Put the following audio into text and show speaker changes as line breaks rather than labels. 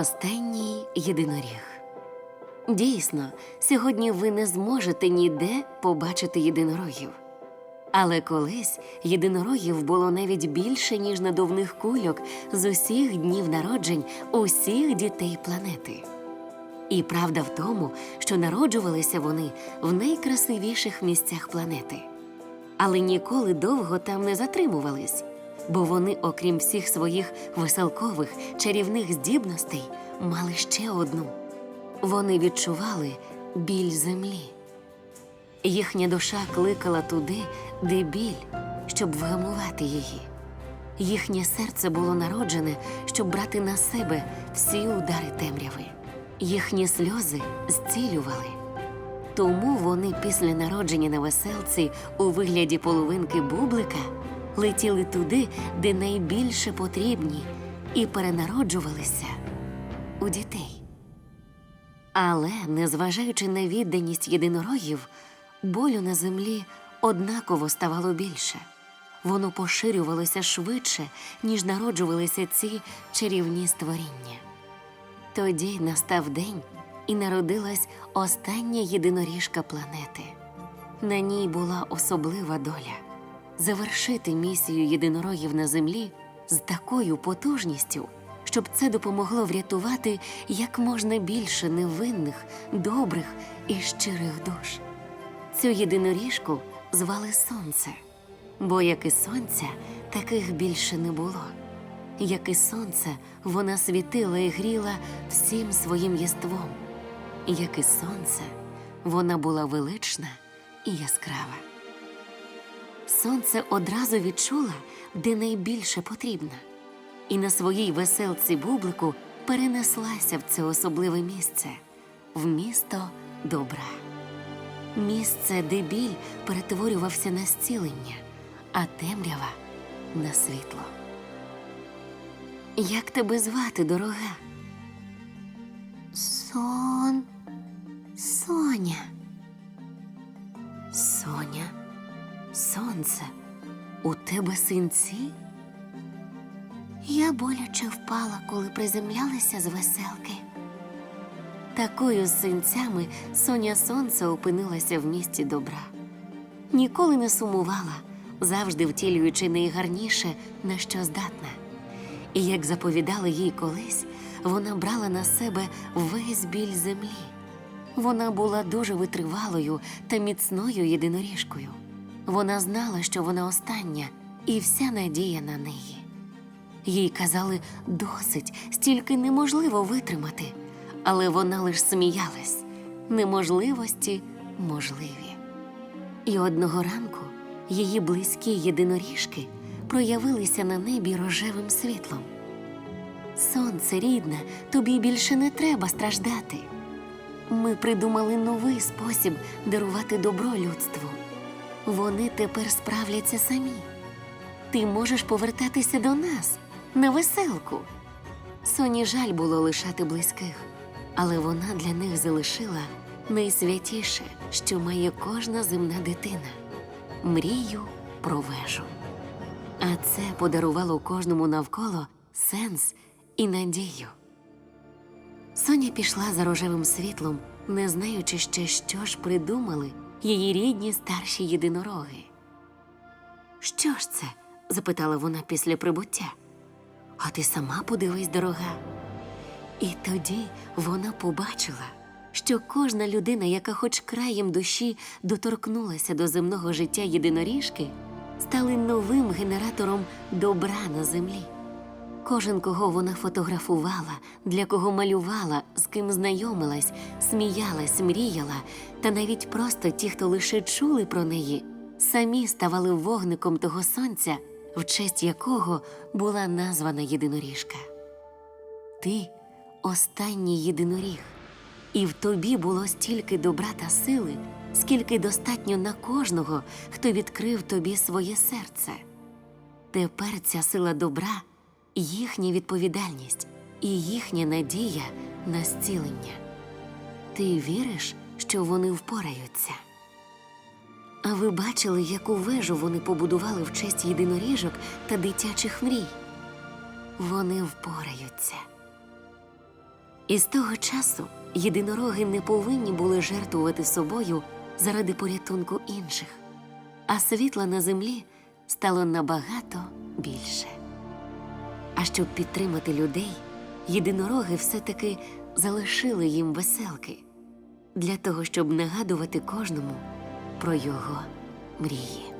Останній єдиноріг. Дійсно, сьогодні ви не зможете ніде побачити єдинорогів. Але колись єдинорогів було навіть більше, ніж надувних кульок з усіх днів народжень усіх дітей планети. І правда в тому, що народжувалися вони в найкрасивіших місцях планети. Але ніколи довго там не затримувались, бо вони, окрім всіх своїх веселкових чарівних здібностей, мали ще одну. Вони відчували біль землі. Їхня душа кликала туди, де біль, щоб вгамувати її. Їхнє серце було народжене, щоб брати на себе всі удари темряви. Їхні сльози зцілювали. Тому вони після народження на веселці у вигляді половинки бублика летіли туди, де найбільше потрібні, і перенароджувалися у дітей. Але, незважаючи на відданість єдинорогів, болю на землі однаково ставало більше. Воно поширювалося швидше, ніж народжувалися ці чарівні створіння. Тоді настав день, і народилась остання єдиноріжка планети. На ній була особлива доля завершити місію єдинорогів на землі з такою потужністю, щоб це допомогло врятувати як можна більше невинних, добрих і щирих душ. Цю єдиноріжку звали Сонце, бо як і сонця, таких більше не було. Як і сонце, вона світила і гріла всім своїм єством. Як і сонце, вона була велична і яскрава. Сонце одразу відчула, де найбільше потрібна, і на своїй веселці бублику перенеслася в це особливе місце в місто добра. Місце, де біль перетворювався на зцілення, а темрява на світло. Як тебе звати, дорога? Сон. Соня. Сонце. У тебе синці? Я боляче впала, коли приземлялася з веселки. Такою з синцями Соня Сонце опинилася в місті добра. Ніколи не сумувала, завжди втілюючи найгарніше, на що здатна. І як заповідали їй колись, вона брала на себе весь біль землі. Вона була дуже витривалою та міцною єдиноріжкою. Вона знала, що вона остання, і вся надія на неї. Їй казали досить, стільки неможливо витримати, але вона лиш сміялась неможливості можливі. І одного ранку її близькі єдиноріжки проявилися на небі рожевим світлом. Сонце рідне, тобі більше не треба страждати. Ми придумали новий спосіб дарувати добро людству. Вони тепер справляться самі. Ти можеш повертатися до нас на веселку. Соні жаль було лишати близьких, але вона для них залишила найсвятіше, що має кожна земна дитина мрію про вежу. А це подарувало кожному навколо сенс і надію. Соня пішла за рожевим світлом, не знаючи ще, що ж придумали її рідні старші єдинороги. Що ж це? запитала вона після прибуття. А ти сама подивись, дорога. І тоді вона побачила, що кожна людина, яка хоч краєм душі доторкнулася до земного життя єдиноріжки, стали новим генератором добра на землі. Кожен, кого вона фотографувала, для кого малювала, з ким знайомилась, сміялась, мріяла, та навіть просто ті, хто лише чули про неї, самі ставали вогником того сонця, в честь якого була названа єдиноріжка. Ти останній єдиноріг, і в тобі було стільки добра та сили, скільки достатньо на кожного, хто відкрив тобі своє серце. Тепер ця сила добра їхня відповідальність і їхня надія на зцілення. Ти віриш, що вони впораються? А ви бачили, яку вежу вони побудували в честь єдиноріжок та дитячих мрій? Вони впораються. І з того часу єдинороги не повинні були жертвувати собою заради порятунку інших, а світла на землі стало набагато більше. А щоб підтримати людей, єдинороги все-таки залишили їм веселки для того, щоб нагадувати кожному про його мрії.